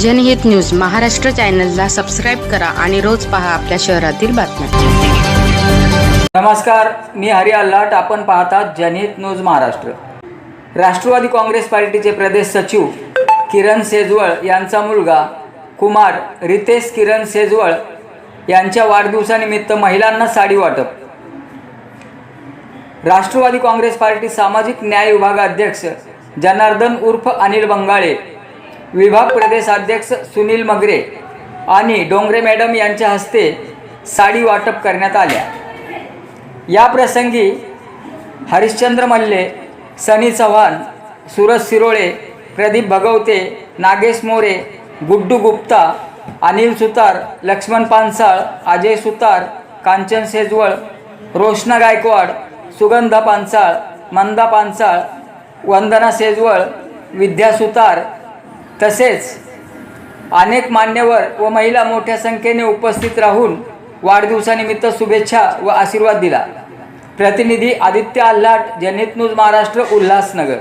जनहित न्यूज महाराष्ट्र चॅनलला सबस्क्राईब करा आणि रोज पहा आपल्या शहरातील बातम्या. नमस्कार मी हरी अल्लाट. आपण पाहतात जनहित न्यूज महाराष्ट्र. राष्ट्रवादी काँग्रेस पार्टीचे प्रदेश सचिव किरण सेजवळ यांचा मुलगा कुमार रितेश किरण सेजवळ यांच्या वाढदिवसानिमित्त महिलांना साडी वाटप. राष्ट्रवादी काँग्रेस पार्टी सामाजिक न्याय विभागाध्यक्ष जनार्दन उर्फ अनिल बंगाळे विभाग प्रदेशाध्यक्ष सुनील मगरे आणि डोंगरे मॅडम यांच्या हस्ते साडी वाटप करण्यात आल्या. या प्रसंगी हरिश्चंद्र मल्ले सनी चव्हाण सुरज सिरोळे प्रदीप भगवते नागेश मोरे गुड्डू गुप्ता अनिल सुतार लक्ष्मण पानसाळ अजय सुतार कांचन सेजवळ रोशना गायकवाड सुगंधा पानसाळ मंदा पानसाळ वंदना सेजवळ विद्या सुतार तसेच अनेक मान्यवर व महिला मोठ्या संख्येने उपस्थित राहून वाढदिवसानिमित्त शुभेच्छा व आशीर्वाद दिला. प्रतिनिधी आदित्य आल्हाट जनित न्यूज महाराष्ट्र उल्हासनगर.